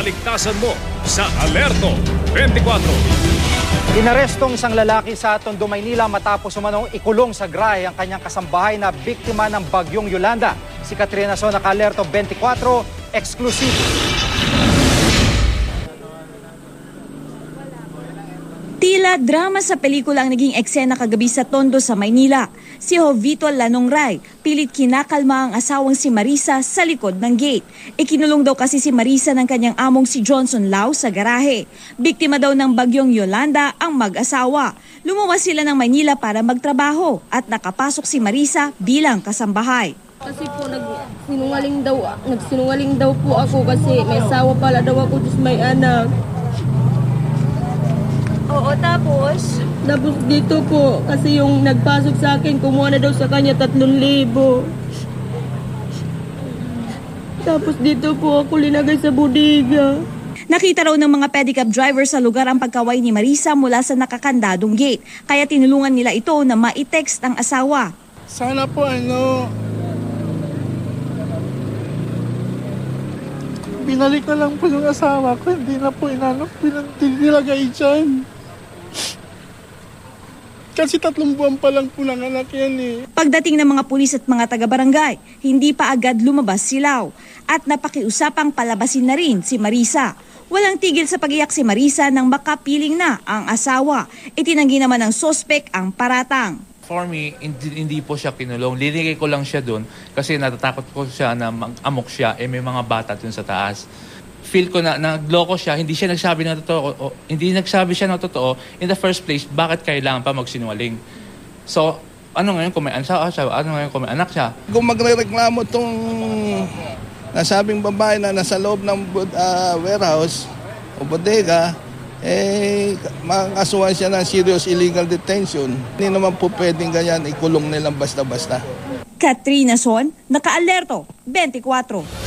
kaligtasan mo sa Alerto 24. Inarestong isang lalaki sa Tondo, Maynila matapos umanong ikulong sa grahe ang kanyang kasambahay na biktima ng bagyong Yolanda. Si Katrina Son, naka-alerto 24, exclusive. Tila drama sa pelikula ang naging eksena kagabi sa Tondo sa Maynila. Si Jovito Lanongray pilit kinakalma ang asawang si Marisa sa likod ng gate. Ikinulong daw kasi si Marisa ng kanyang among si Johnson Lau sa garahe. Biktima daw ng bagyong Yolanda ang mag-asawa. Lumuwas sila ng Maynila para magtrabaho at nakapasok si Marisa bilang kasambahay. Kasi po nagsinungaling daw, nagsinungaling daw po ako kasi may asawa pala daw ako tapos may anak. Oo, tapos? Tapos dito po, kasi yung nagpasok sa akin, kumuha na daw sa kanya tatlong libo. Tapos dito po ako linagay sa budiga. Nakita raw ng mga pedicab driver sa lugar ang pagkaway ni Marisa mula sa nakakandadong gate. Kaya tinulungan nila ito na ma-text ang asawa. Sana po ano, binalik na lang po yung asawa ko, hindi na po inanok, pinagtilagay dyan. Kasi tatlong buwan pa lang po ng anak yan eh. Pagdating ng mga pulis at mga taga-barangay, hindi pa agad lumabas silaw at napakiusapang palabasin na rin si Marisa. Walang tigil sa pagiyak si Marisa nang makapiling na ang asawa. Itinanggi naman ng sospek ang paratang. For me, hindi, hindi po siya kinulong. Linigay ko lang siya doon kasi natatakot ko siya na amok siya, eh may mga bata doon sa taas. Feel ko na nagloko siya, hindi siya nagsabi ng totoo, o, hindi nagsabi siya ng totoo. In the first place, bakit kailangan pa magsinungaling? So, ano ngayon kung may anak siya, ano ngayon kung may anak siya? Kung magre-reklamo tong nasabing babae na nasa loob ng ah, warehouse o bodega, eh, makakasuhan siya ng serious illegal detention. Hindi naman po pwedeng ganyan ikulong nilang basta-basta. Katrina Son, naka-alerto, 24.